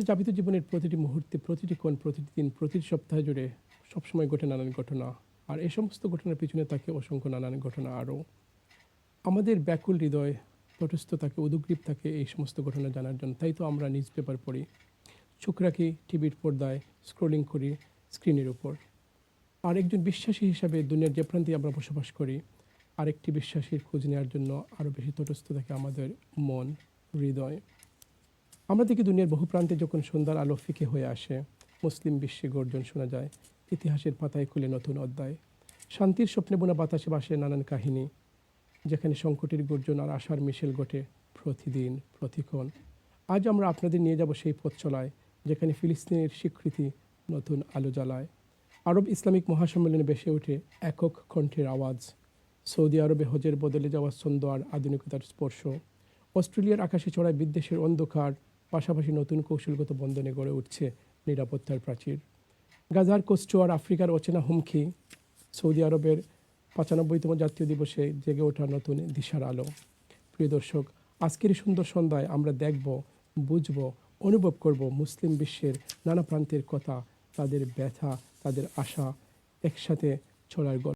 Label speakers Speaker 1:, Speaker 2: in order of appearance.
Speaker 1: যাপিত জীবনের প্রতিটি মুহূর্তে, প্রতিটি কোণ প্রতিটি দিন, প্রতিটি সপ্তাহ জুড়ে সবসময় ঘটে নানান ঘটনা। আর এই সমস্ত ঘটনার পিছনে থাকে অসংখ্য নানান ঘটনা আরও। আমাদের ব্যাকুল হৃদয়, তটস্থ থাকে, উদগ্রীব থাকে এই সমস্ত ঘটনা জানার জন্য। তাই তো আমরা নিউজ পেপার পড়ি। চোখ রাখি টিভির পর্দায় স্ক্রোলিং করি স্ক্রিনের উপর। আর একজন বিশ্বাসী হিসাবে দুনিয়ার যে প্রান্তে আমরা বসবাস করি, আরেকটি বিশ্বাসীর খোঁজ নেওয়ার জন্য আরও বেশি তটস্থ থাকে আমাদের মন, হৃদয়। আমরা দেখি দুনিয়ার বহু প্রান্তে যখন সন্ধ্যার আলো ফিকে হয়ে আসে, মুসলিম বিশ্বে গর্জন শোনা যায়, ইতিহাসের পাতায় খুলে নতুন অধ্যায়। শান্তির স্বপ্নে বোনা বাতাসে বাসে নানান কাহিনী, যেখানে সংকটের গর্জন আর আশার মিশেল ঘটে প্রতিদিন, প্রতিক্ষণ। আজ আমরা আপনাদের নিয়ে যাব সেই পথ চলায়, যেখানে ফিলিস্তিনের স্বীকৃতি নতুন আলো জ্বালায়। আরব ইসলামিক মহাসম্মেলনে বেসে ওঠে একক কণ্ঠের আওয়াজ। সৌদি আরবে হজের বদলে যাওয়া ছন্দ আর আধুনিকতার স্পর্শ। অস্ট্রেলিয়ার আকাশে চড়ায় বিদ্বেষের অন্ধকার। পাশাপাশি নতুন কৌশলগত বন্ধনে গড়ে উঠছে নিরাপত্তার প্রাচীর। গাজার কোস্টো আর আফ্রিকার অচেনা হুমকি, সৌদি আরবের পঁচানব্বইতম জাতীয় দিবসে জেগে ওঠা নতুন দিশার আলো। প্রিয় দর্শক, আজকের সুন্দর সন্ধ্যায় আমরা দেখব, বুঝব, অনুভব করব মুসলিম বিশ্বের নানা প্রান্তের কথা, তাদের ব্যথা, তাদের আশা একসাথে চলার গল্প।